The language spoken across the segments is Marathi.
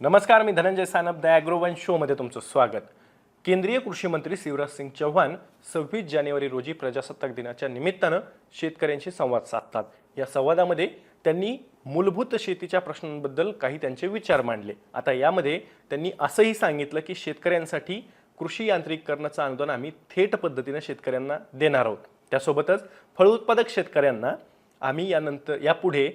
नमस्कार मी धनंजय सानप द ॲग्रोवन शोमध्ये तुमचं स्वागत. केंद्रीय कृषी मंत्री शिवराज सिंग चौहान सव्वीस जानेवारी रोजी प्रजासत्ताक दिनाच्या निमित्तानं शेतकऱ्यांशी संवाद साधतात. या संवादामध्ये त्यांनी मूलभूत शेतीच्या प्रश्नांबद्दल काही त्यांचे विचार मांडले. आता यामध्ये त्यांनी असंही सांगितलं की शेतकऱ्यांसाठी कृषी यांत्रिकीकरणाचं अनुदान आम्ही थेट पद्धतीनं शेतकऱ्यांना देणार आहोत. त्यासोबतच फळ उत्पादक शेतकऱ्यांना आम्ही यानंतर यापुढे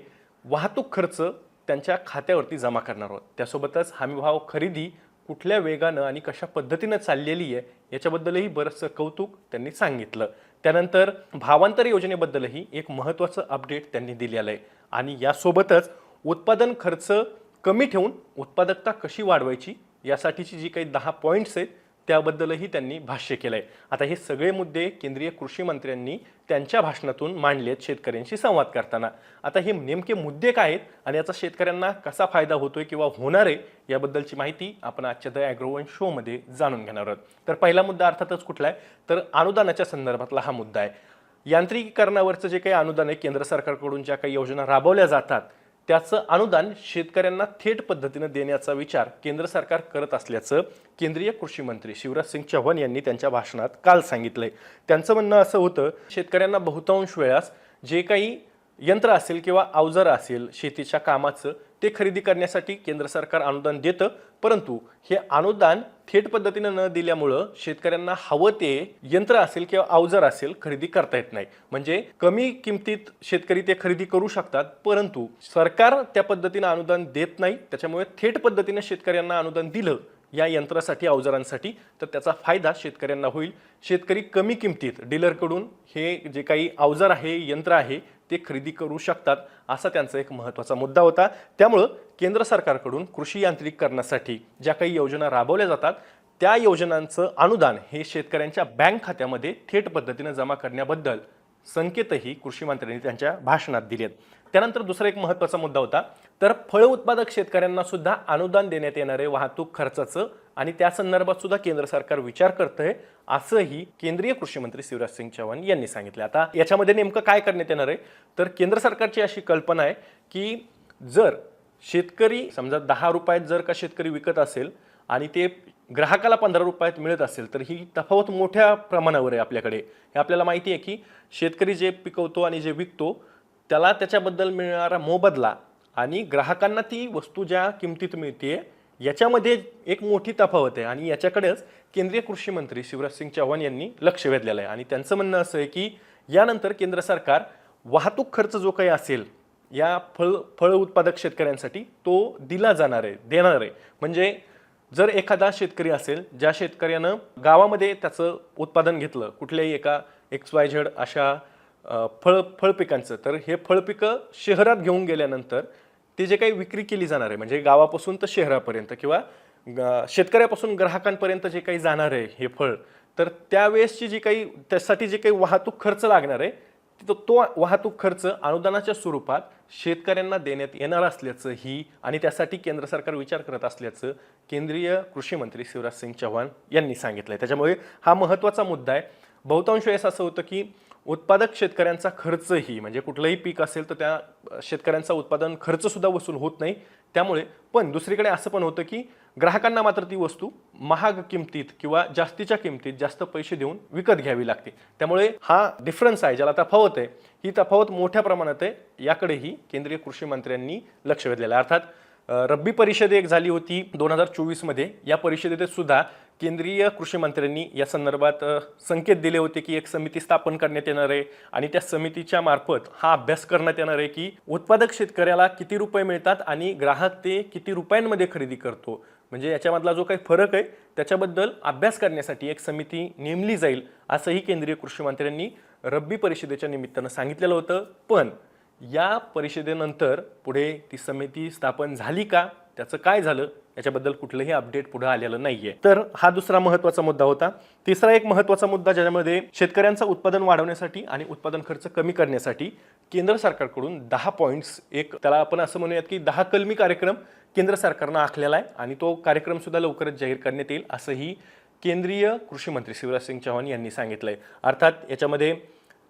वाहतूक खर्च त्यांच्या खात्यावरती जमा करणार आहोत. त्यासोबतच हमीभाव खरेदी कुठल्या वेगानं आणि कशा पद्धतीनं चाललेली आहे याच्याबद्दलही बरंचसं कौतुक त्यांनी सांगितलं. त्यानंतर भावांतर योजनेबद्दलही एक महत्त्वाचं अपडेट त्यांनी दिलेलं आहे. आणि यासोबतच उत्पादन खर्च कमी ठेवून उत्पादकता कशी वाढवायची यासाठीची जी काही दहा पॉईंट्स आहेत त्याबद्दलही त्यांनी भाष्य केलं आहे आता हे सगळे मुद्दे केंद्रीय कृषी मंत्र्यांनी त्यांच्या भाषणातून मांडलेत शेतकऱ्यांशी संवाद करताना. आता हे नेमके मुद्दे काय आहेत आणि याचा शेतकऱ्यांना कसा फायदा होतोय किंवा होणार आहे याबद्दलची माहिती आपण आजच्या द ॲग्रोवन शोमध्ये जाणून घेणार आहोत. तर पहिला मुद्दा अर्थातच कुठला आहे? तर अनुदानाच्या संदर्भातला हा मुद्दा आहे. यांत्रिकीकरणावरचं जे काही अनुदान आहे केंद्र सरकारकडून ज्या काही योजना राबवल्या जातात त्याचं अनुदान शेतकऱ्यांना थेट पद्धतीनं देण्याचा विचार केंद्र सरकार करत असल्याचं केंद्रीय कृषी मंत्री शिवराज सिंग चौहान यांनी त्यांच्या भाषणात काल सांगितलंय. त्यांचं म्हणणं असं होतं शेतकऱ्यांना बहुतांश वेळास जे काही यंत्र असेल किंवा अवजारं असेल शेतीच्या कामाचं ते खरेदी करण्यासाठी केंद्र सरकार अनुदान देतं. परंतु हे अनुदान थेट पद्धतीनं न दिल्यामुळं शेतकऱ्यांना हवं ते यंत्र असेल किंवा अवजार असेल खरेदी करता येत नाही. म्हणजे कमी किमतीत शेतकरी ते खरेदी करू शकतात परंतु सरकार त्या पद्धतीनं अनुदान देत नाही. त्याच्यामुळे थेट पद्धतीनं शेतकऱ्यांना अनुदान दिलं या यंत्रासाठी अवजारांसाठी तर त्याचा फायदा शेतकऱ्यांना होईल. शेतकरी कमी किमतीत डीलरकडून हे जे काही अवजार आहे यंत्र आहे ते खरेदी करू शकतात असा त्यांचा एक महत्त्वाचा मुद्दा होता. त्यामुळं केंद्र सरकारकडून कृषी यांत्रिकीकरणासाठी ज्या काही योजना राबवल्या जातात त्या योजनांचं अनुदान हे शेतकऱ्यांच्या बँक खात्यामध्ये थेट पद्धतीनं जमा करण्याबद्दल संकेतही कृषी मंत्र्यांनी त्यांच्या भाषणात दिलेत. त्यानंतर दुसरा एक महत्त्वाचा मुद्दा होता. तर फळ उत्पादक शेतकऱ्यांना सुद्धा अनुदान देण्यात येणारे वाहतूक खर्चाचं आणि त्या संदर्भात सुद्धा केंद्र सरकार विचार करतंय असंही केंद्रीय कृषी मंत्री शिवराज सिंग चौहान यांनी सांगितलं आता याच्यामध्ये नेमकं काय करण्यात येणार आहे? तर केंद्र सरकारची अशी कल्पना आहे की जर शेतकरी समजा दहा रुपयात जर का शेतकरी विकत असेल आणि ते ग्राहकाला पंधरा रुपयात मिळत असेल तर ही तफावत मोठ्या प्रमाणावर आहे आपल्याकडे. हे आपल्याला माहिती आहे की शेतकरी जे पिकवतो आणि जे विकतो त्याला त्याच्याबद्दल मिळणारा मोबदला आणि ग्राहकांना ती वस्तू ज्या किमतीत मिळते याच्यामध्ये एक मोठी तफावत आहे आणि याच्याकडेच केंद्रीय कृषी मंत्री शिवराज सिंग चौहान यांनी लक्ष वेधलेलं आहे. आणि त्यांचं म्हणणं असं आहे की यानंतर केंद्र सरकार वाहतूक खर्च जो काही असेल या फळ फळ उत्पादक शेतकऱ्यांसाठी तो दिला जाणार आहे देणार आहे. म्हणजे जर एखादा शेतकरी असेल ज्या शेतकऱ्यानं गावामध्ये त्याचं उत्पादन घेतलं कुठल्याही एका एक्स वाय झेड अशा फळ फळपिकांचं तर हे फळपिकं शहरात घेऊन गेल्यानंतर ती जे काही विक्री केली जाणार आहे म्हणजे गावापासून तर शहरापर्यंत किंवा ग- शेतकऱ्यापासून ग्राहकांपर्यंत जे काही जाणार आहे हे फळ तर त्यावेळेसची जी काही त्यासाठी जे काही वाहतूक खर्च लागणार आहे तो तो वाहतूक खर्च अनुदानाच्या स्वरूपात शेतकऱ्यांना देण्यात येणार असल्याचं ही आणि त्यासाठी केंद्र सरकार विचार करत असल्याचं केंद्रीय कृषी मंत्री शिवराज सिंग चौहान यांनी सांगितलं आहे त्याच्यामुळे हा महत्त्वाचा मुद्दा आहे. बहुतांश वेळेस असं होतं की उत्पादक शेतकऱ्यांचा खर्चही म्हणजे कुठलंही पीक असेल तर त्या शेतकऱ्यांचा उत्पादन खर्चसुद्धा वसूल होत नाही. त्यामुळे पण दुसरीकडे असं पण होतं की ग्राहकांना मात्र ती वस्तू महाग किमतीत किंवा जास्तीच्या किमतीत जास्त पैसे देऊन विकत घ्यावी लागते. त्यामुळे हा डिफरन्स आहे ज्याला तफावत आहे ही तफावत मोठ्या प्रमाणात आहे याकडेही केंद्रीय कृषी मंत्र्यांनी लक्ष वेधलेलं आहे. अर्थात रब्बी परिषद एक झाली होती दोन हजार चोवीसमध्ये. या परिषदेत सुद्धा केंद्रीय कृषी मंत्र्यांनी या संदर्भात संकेत दिले होते की एक समिती स्थापन करण्यात येणार आहे आणि त्या समितीच्या मार्फत हा अभ्यास करण्यात येणार आहे की उत्पादक शेतकऱ्याला किती रुपये मिळतात आणि ग्राहक ते किती रुपयांमध्ये खरेदी करतो. म्हणजे याच्यामधला जो काही फरक आहे त्याच्याबद्दल अभ्यास करण्यासाठी एक समिती नेमली जाईल असंही केंद्रीय कृषी मंत्र्यांनी रब्बी परिषदेच्या निमित्तानं सांगितलेलं होतं. पण या परिषदेनंतर पुढे ती समिती स्थापन झाली का? त्याचं काय झालं? याच्याबद्दल कुठलंही अपडेट पुढे आलेलं नाहीये. तर हा दुसरा महत्त्वाचा मुद्दा होता. तिसरा एक महत्त्वाचा मुद्दा ज्याच्यामध्ये शेतकऱ्यांचं उत्पादन वाढवण्यासाठी आणि उत्पादन खर्च कमी करण्यासाठी केंद्र सरकारकडून दहा पॉईंट्स एक त्याला आपण असं म्हणूयात की दहा कलमी कार्यक्रम केंद्र सरकारनं आखलेला आहे आणि तो कार्यक्रम सुद्धा लवकरच जाहीर करण्यात येईल असंही केंद्रीय कृषी मंत्री शिवराज सिंग चौहान यांनी सांगितलंय. अर्थात याच्यामध्ये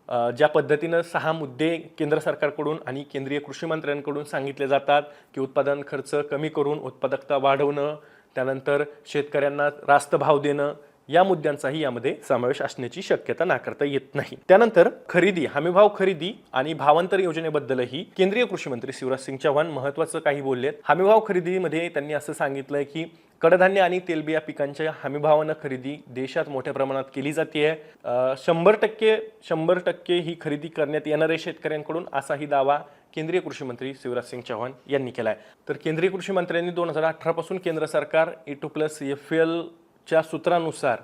ज्या पद्धतीनं सहा मुद्दे केंद्र सरकारकडून आणि केंद्रीय कृषी मंत्र्यांकडून सांगितले जातात की उत्पादन खर्च कमी करून उत्पादकता वाढवणं त्यानंतर शेतकऱ्यांना रास्त भाव देणं या मुद्द्यांचाही यामध्ये समावेश असण्याची शक्यता नाकारता येत नाही. त्यानंतर खरेदी हमीभाव खरेदी आणि भावांतर योजनेबद्दलही केंद्रीय कृषी मंत्री शिवराज सिंग चौहान महत्वाचं काही बोललेत. हमीभाव खरेदीमध्ये त्यांनी असं सांगितलंय की कडधान्य आणि तेलबिया पिकांच्या हमीभावानं खरेदी देशात मोठ्या प्रमाणात केली जाते आहे शंभर टक्के शंभर टक्के ही खरेदी करण्यात येणार आहे शेतकऱ्यांकडून असाही दावा केंद्रीय कृषी मंत्री शिवराज सिंग चौहान यांनी केला आहे तर केंद्रीय कृषी मंत्र्यांनी दोन हजार अठरापासून केंद्र सरकार A two plus F L च्या सूत्रानुसार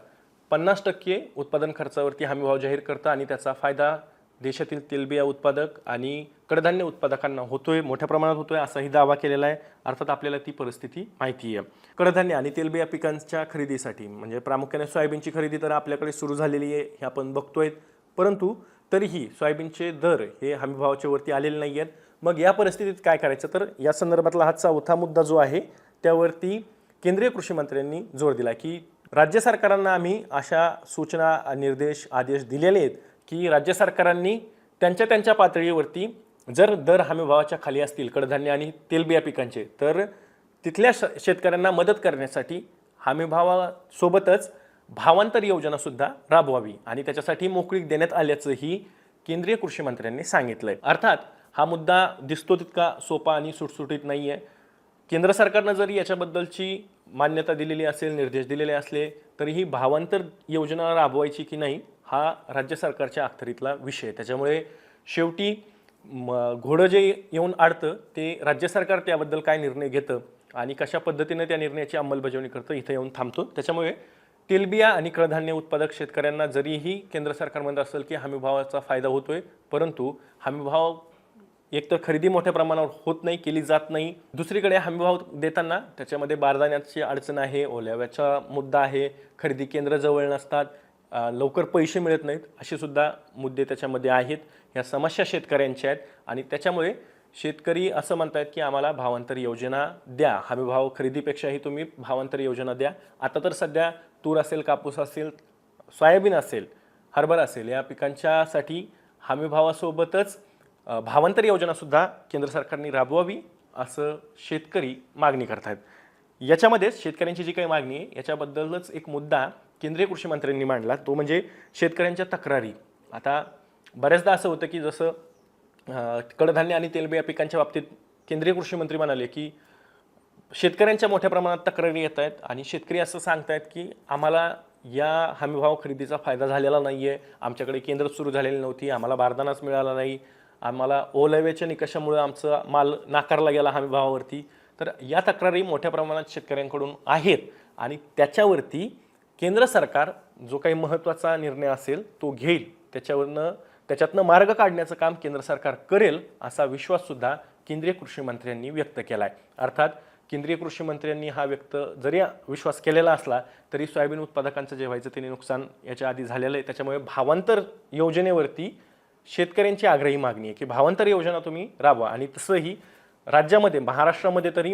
पन्नास टक्के उत्पादन खर्चावरती हमीभाव जाहीर करतं आणि त्याचा फायदा देशातील तेलबिया उत्पादक आणि कडधान्य उत्पादकांना होतोय मोठ्या प्रमाणात होतोय असाही दावा केलेला आहे. अर्थात आपल्याला ती परिस्थिती माहिती आहे कडधान्य आणि तेलबिया पिकांच्या खरेदीसाठी म्हणजे प्रामुख्याने सोयाबीनची खरेदी तर आपल्याकडे सुरू झालेली आहे हे आपण बघतोय परंतु तरीही सोयाबीनचे दर हे हमीभावाच्या वरती आलेले नाही आहेत मग या परिस्थितीत काय करायचं? तर या संदर्भातला हा चौथा मुद्दा जो आहे त्यावरती केंद्रीय कृषी मंत्र्यांनी जोर दिला की राज्य सरकारांना आम्ही अशा सूचना निर्देश आदेश दिलेले आहेत की राज्य सरकारांनी त्यांच्या त्यांच्या पातळीवरती जर दर हमीभावाच्या खाली असतील कडधान्य आणि तेलबिया पिकांचे तर तिथल्या श शेतकऱ्यांना मदत करण्यासाठी हमीभावासोबतच भावांतर योजनासुद्धा राबवावी आणि त्याच्यासाठी मोकळीक देण्यात आल्याचंही केंद्रीय कृषी मंत्र्यांनी आहे अर्थात हा मुद्दा दिसतो तितका सोपा आणि सुटसुटीत नाही आहे केंद्र सरकारनं जरी याच्याबद्दलची मान्यता दिलेली असेल निर्देश दिलेले असले तरीही भावांतर योजना राबवायची की नाही हा राज्य सरकारच्या अखतरीतला विषय आहे. त्याच्यामुळे शेवटी म घोडं जे येऊन आडतं ते राज्य सरकार त्याबद्दल काय निर्णय घेतं आणि कशा पद्धतीनं त्या निर्णयाची अंमलबजावणी करतं इथं येऊन थांबतो त्याच्यामुळे तेलबिया आणि कडधान्य उत्पादक शेतकऱ्यांना जरीही केंद्र सरकार म्हणत असेल की हमीभावाचा फायदा होतोय परंतु हमीभाव एकतर खरेदी मोठ्या प्रमाणावर होत नाही केली जात नाही. दुसरीकडे हमीभाव देताना त्याच्यामध्ये बारदाण्याची अडचण आहे ओल्याव्याचा मुद्दा आहे खरेदी केंद्र जवळ नसतात लवकर पैसे मिळत नाहीत असे सुद्धा मुद्दे त्याच्यामध्ये आहेत. ह्या समस्या शेतकऱ्यांच्या आहेत आणि त्याच्यामुळे शेतकरी असं म्हणतायत की आम्हाला भावांतर योजना द्या. हमीभाव खरेदीपेक्षाही तुम्ही भावांतर योजना द्या. आता तर सध्या तूर असेल कापूस असेल सोयाबीन असेल हरभरा असेल या पिकांच्यासाठी हमीभावासोबतच भावांतर योजनासुद्धा केंद्र सरकारने राबवावी असं शेतकरी मागणी करतायत. याच्यामध्येच शेतकऱ्यांची जी काही मागणी आहे याच्याबद्दलच एक मुद्दा केंद्रीय कृषी मंत्र्यांनी मांडला. तो म्हणजे शेतकऱ्यांच्या तक्रारी. आता बऱ्याचदा असं होतं की जसं कडधान्य आणि तेलबिया पिकांच्या बाबतीत केंद्रीय कृषी मंत्री म्हणाले की शेतकऱ्यांच्या मोठ्या प्रमाणात तक्रारी येत आहेत आणि शेतकरी असं सांगतायत की आम्हाला या हमीभाव खरेदीचा फायदा झालेला नाही आहे आमच्याकडे केंद्र सुरू झालेली नव्हती. आम्हाला बारदानाच मिळाला नाही. आम्हाला ओलाव्याच्या निकषामुळे आमचा माल नाकारला गेला हमीभावावरती तर या तक्रारी मोठ्या प्रमाणात शेतकऱ्यांकडून आहेत आणि त्याच्यावरती केंद्र सरकार जो काही महत्त्वाचा निर्णय असेल तो घेईल. त्याच्यावरनं त्याच्यातनं मार्ग काढण्याचं काम केंद्र सरकार करेल असा विश्वाससुद्धा केंद्रीय कृषी मंत्र्यांनी व्यक्त केला आहे अर्थात केंद्रीय कृषी मंत्र्यांनी हा व्यक्त जरी विश्वास केलेला असला तरी सोयाबीन उत्पादकांचं जे व्हायचं त्यांनी नुकसान याच्या आधी झालेलं आहे. त्याच्यामुळे भावांतर योजनेवरती शेतकऱ्यांची आग्रही मागणी आहे की भावांतर योजना तुम्ही राबवा. आणि तसंही राज्यामध्ये महाराष्ट्रामध्ये तरी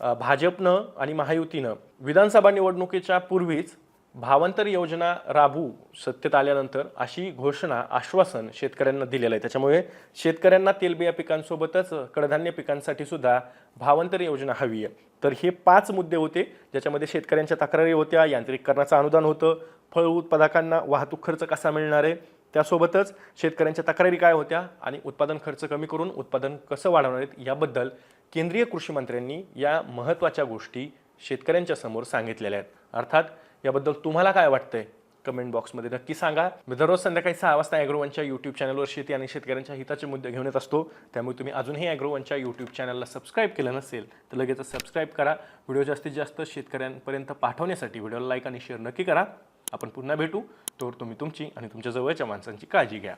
भाजपनं आणि महायुतीनं विधानसभा निवडणुकीच्या पूर्वीच भावांतर योजना राबू सत्तेत आल्यानंतर अशी घोषणा आश्वासन शेतकऱ्यांना दिलेलं आहे. त्याच्यामुळे शेतकऱ्यांना तेलबिया पिकांसोबतच कडधान्य पिकांसाठी सुद्धा भावांतर योजना हवी आहे. तर हे पाच मुद्दे होते ज्याच्यामध्ये शेतकऱ्यांच्या तक्रारी होत्या यांत्रिकीकरणाचं अनुदान होतं फळ उत्पादकांना वाहतूक खर्च कसा मिळणार आहे त्यासोबतच शेतकऱ्यांच्या तक्रारी काय होत्या आणि उत्पादन खर्च कमी करून उत्पादन कसं वाढवणार आहेत याबद्दल केंद्रीय कृषी मंत्र्यांनी या महत्त्वाच्या गोष्टी शेतकऱ्यांच्या समोर सांगितलेल्या आहेत. अर्थात याबद्दल तुम्हाला काय वाटतंय? कमेंट बॉक्समध्ये नक्की सांगा. मी दररोज संध्याकाळी सहा वाजता ॲग्रोवनच्या यूट्यूब चॅनलवर शेती आणि शेतकऱ्यांच्या हिताचे मुद्दे घेऊन येत असतो. त्यामुळे तुम्ही अजूनही ॲग्रोवनच्या यूट्यूब चॅनलला सबस्क्राईब केलं नसेल तर लगेच सबस्क्राईब करा. व्हिडिओ जास्तीत जास्त शेतकऱ्यांपर्यंत पाठवण्यासाठी व्हिडिओला लाईक आणि शेअर नक्की करा. आपण पुन्हा भेटू. तोवर तुम्ही तुमची आणि तुमच्या जवळच्या माणसांची काळजी घ्या.